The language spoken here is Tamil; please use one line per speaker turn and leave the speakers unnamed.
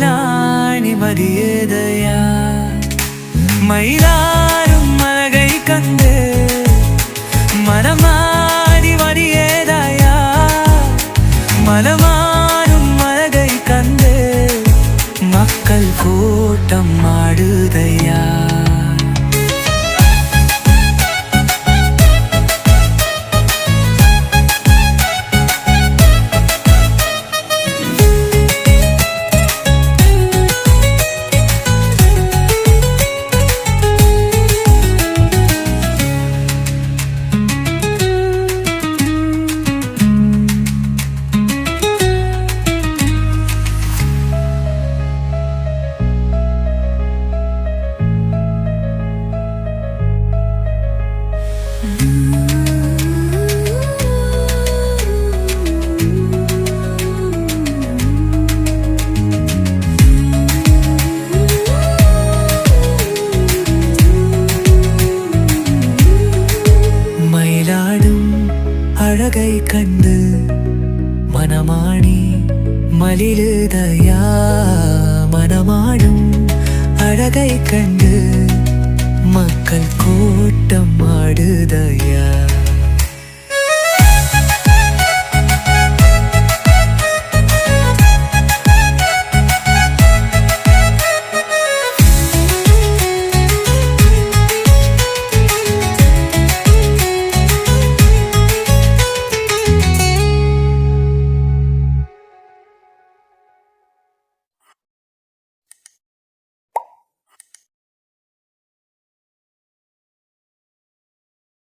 മൈലാനി മതിയതയാ മൈലാരും മലകൈ കണ്ട് മനമാരി മതിയേതയാ മലമാരും മലകൈ കണ്ട് മക്കൾ കൂട്ടം ആടുതയാ அழகை கண்டு மனமாணி மலிழுதயா? மனமாடும் அழகை கண்டு மக்கள் கூட்டம் ஆடுதயா?